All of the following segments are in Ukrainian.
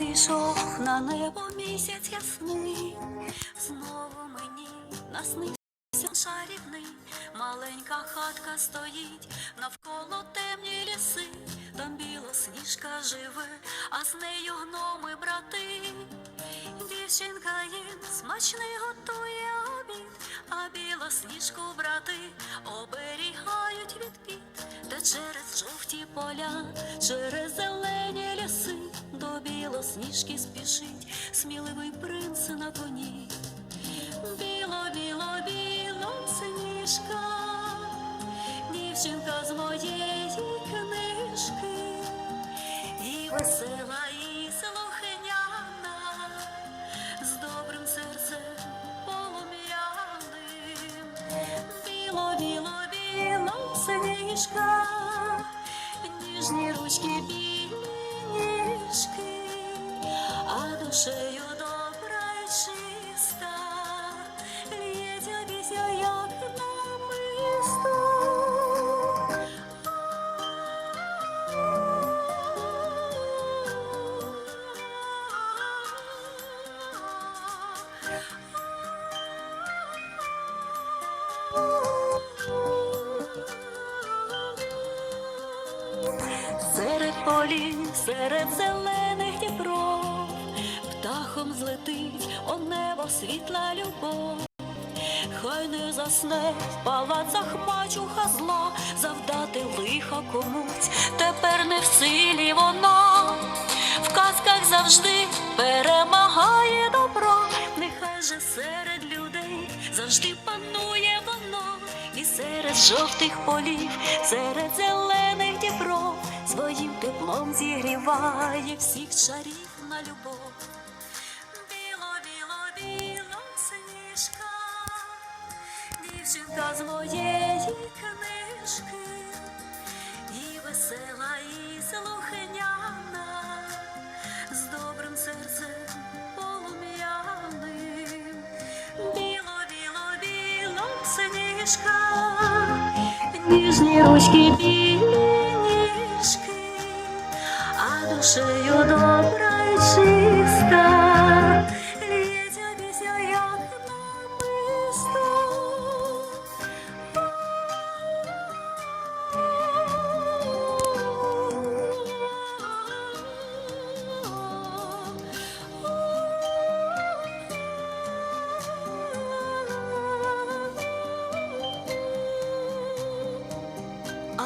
зійшов на небо місяць ясний, знову мені наснився шарівний, маленька хатка стоїть, навколо темні ліси, там білосніжка живе, а з нею гноми брати. Дівчинка їм смачний готує обід, а білосніжку брати оберігають від піт, та через жовті поля, через зелені ліси, до білосніжки спішить сміливий принц на коні. Біло, біло, біло, сніжка, дівчинка з моєї книжки, і весела, і слухняна, з добрим серцем полум'яним. Біло, біло, біло, сніжка, ніжні ручки, білі душею добра й чиста, лється пісня, як намисто. Серед полів, серед зелених дібров, птахом злетить о небо світла любов. Хай не засне в палацах мачуха зла, завдати лиха комусь, тепер не в силі вона, в казках завжди перемагає добро, нехай же серед людей завжди панує воно, і серед жовтих полів, серед зелених дібров, своїм теплом зігріває всіх чарів на любов. Дівчинка з моєї книжки, і весела, і слухняна, з добрим серцем полум'яним. Біло, біло, біло, сніжка, ніжні ручки, білі ніжки, а душею добра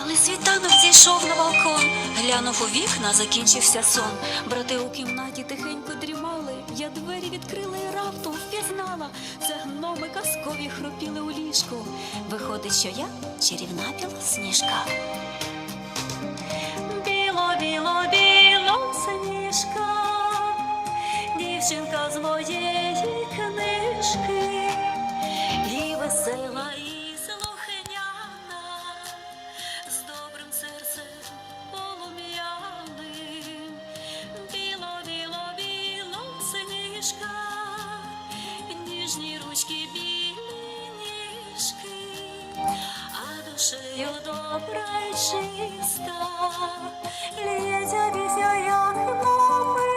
Але світанок зійшов на балкон, глянув у вікна, закінчився сон. Брати у кімнаті тихенько дрімали. Я двері відкрила і раптом впізнала. Це гноми казкові хропіли у ліжку. Виходить, що я чарівна білосніжка. Біло, біло, біло, сніжка, дівчинка з моєї книжки, і весела, Тобою добра й чиста, лється як мови.